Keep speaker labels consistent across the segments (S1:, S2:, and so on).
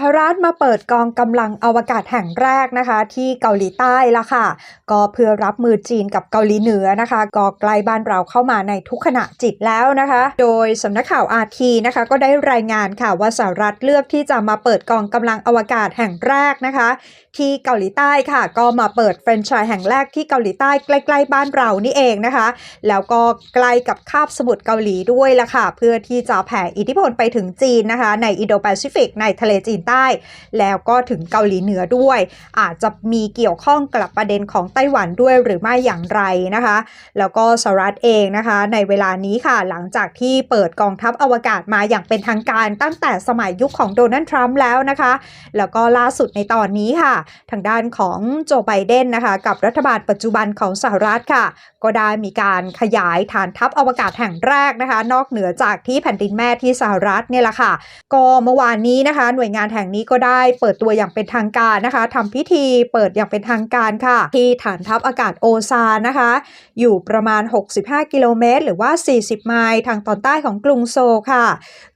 S1: หรัฐมาเปิดกองกำลังอวกาศแห่งแรกนะคะ ที่เกาหลีใต้ละค่ะ ก็เพื่อรับมือจีนกับเกาหลีเหนือนะคะก็ใกล้บ้านเราเข้ามาในทุกขณะจิตแล้วนะคะ โดยสำนักข่าวอาทีนะคะ ก็ได้รายงานค่ะว่าสหรัฐเลือกที่จะมาเปิดกองกำลังอวกาศแห่งแรกนะคะ ที่เกาหลีใต้ค่ะ ก็มาเปิดแฟรนไชส์แห่งแรกที่เกาหลีใต้ใกล้ ๆ บ้านเรานี่เองนะคะ แล้วก็ใกล้กับคาบสมุทรเกาหลีด้วยละค่ะ เพื่อที่จะแผ่อิทธิพลไปถึงจีนนะคะ ในอินโดแปซิฟิกในทะเลจีนใต้ แล้วก็ถึงเกาหลีเหนือด้วย อาจจะมีเกี่ยวข้องกับประเด็นของไต้หวันด้วยหรือไม่อย่างไรนะคะ แล้วก็สหรัฐเองนะคะ ในเวลานี้ค่ะ หลังจากที่เปิดกองทัพอวกาศมาอย่างเป็นทางการตั้งแต่สมัยยุคของโดนัลด์ทรัมป์แล้วนะคะ แล้วก็ล่าสุดในตอนนี้ค่ะ ทางด้านของโจไบเดนนะคะ กับรัฐบาลปัจจุบันของสหรัฐค่ะ ก็ได้มีการขยายฐานทัพอวกาศแห่งแรกนะคะ นอกเหนือจากที่แผ่นดินแม่ที่สหรัฐเนี่ยแหละค่ะ ก็เมื่อวานนี้นะคะ หน่วยงานแห่งนี้ก็ได้เปิดตัวอย่างเป็นทางการนะคะทำพิธีเปิดอย่างเป็นทางการค่ะ ที่ฐานทัพอากาศโอซานนะคะ อยู่ประมาณ 65 กิโลเมตร หรือว่า 40 ไมล์ทางตอนใต้ของกรุงโซลค่ะ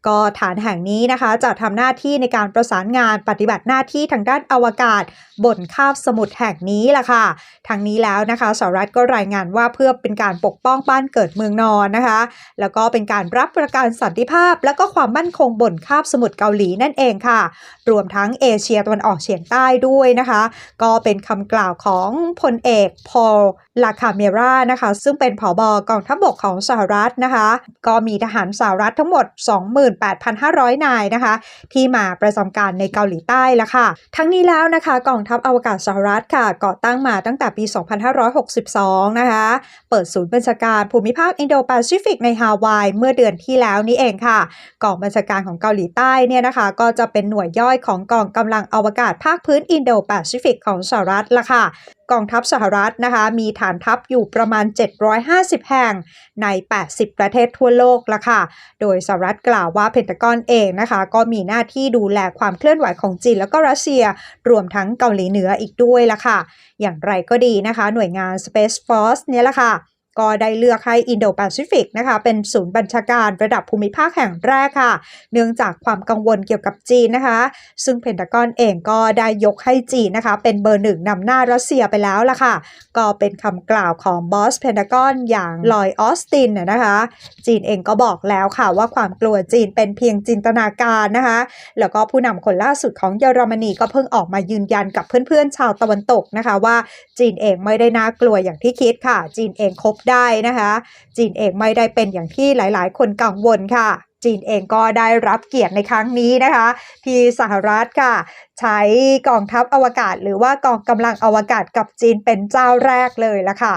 S1: ก็ฐานแห่งนี้นะคะจะทำหน้าที่ในการประสานงานปฏิบัติหน้าที่ทางด้านอวกาศ บนคาบสมุทรแห่งนี้ล่ะค่ะทางนี้แล้วนะคะสหรัฐก็รายงานว่าเพื่อเป็นการปกป้องบ้านเกิดเมืองนอนนะคะ แล้วก็เป็นการรับประกันสันติภาพ และก็ความมั่นคงบนคาบสมุทรเกาหลีนั่นเองค่ะรวมทั้งเอเชียตะวันออกเฉียงใต้ด้วยนะคะ ก็เป็นคำกล่าวของพลเอกพอลลาคาเมรานะคะ ซึ่งเป็นผอบกองทัพบกของสหรัฐนะคะ ก็มีทหารสหรัฐทั้งหมด 28,500 นายนะคะ ที่มาประจำการในเกาหลีใต้ละค่ะ ทั้งนี้แล้วนะคะกองทัพอวกาศสหรัฐค่ะก่อตั้งมาตั้งแต่ปี 2562 นะคะ เปิดศูนย์บัญชาการภูมิภาคอินโดแปซิฟิกในฮาวายเมื่อเดือนที่แล้วนี้เองค่ะกองบัญชาการของเกาหลีใต้เนี่ยนะคะ ก็จะเป็นหน่วยย่อยของกองกำลังอวกาศภาคพื้นอินโดแปซิฟิกของสหรัฐละค่ะ กองทัพสหรัฐนะคะมีฐานทัพอยู่ประมาณ 750 แห่งใน 80 ประเทศทั่วโลกละค่ะ โดยสหรัฐกล่าวว่าเพนตากอนเองนะคะ ก็มีหน้าที่ดูแลความเคลื่อนไหวของจีนแล้วก็รัสเซียรวมทั้งเกาหลีเหนืออีกด้วยละค่ะ อย่างไรก็ดีนะคะ หน่วยงาน Space Force เนี่ยละค่ะ ก็ได้เลือกให้อินโดแปซิฟิกนะคะเป็นศูนย์บัญชาการระดับภูมิภาคแห่งแรกค่ะ เนื่องจากความกังวลเกี่ยวกับจีนนะคะ ซึ่งเพนตากอนเองก็ได้ยกให้จีนนะคะ เป็นเบอร์หนึ่งนำหน้ารัสเซียไปแล้วล่ะค่ะ ก็เป็นคำกล่าวของบอสเพนตากอนอย่างลอยออสตินนะคะ จีนเองก็บอกแล้วค่ะว่าความกลัวจีนเป็นเพียงจินตนาการนะคะ แล้วก็ผู้นำคนล่าสุดของเยอรมนีก็เพิ่งออกมายืนยันกับเพื่อนๆชาวตะวันตกนะคะ ว่าจีนเองไม่ได้น่ากลัวอย่างที่คิดค่ะ จีนเองคบได้นะคะ จีนเองไม่ได้เป็นอย่างที่หลายๆ คนกังวลค่ะ จีนเองก็ได้รับเกียรติในครั้งนี้นะคะ ที่สหรัฐค่ะ ใช้กองทัพอวกาศ หรือว่ากองกำลังอวกาศกับจีนเป็นเจ้าแรกเลยละค่ะ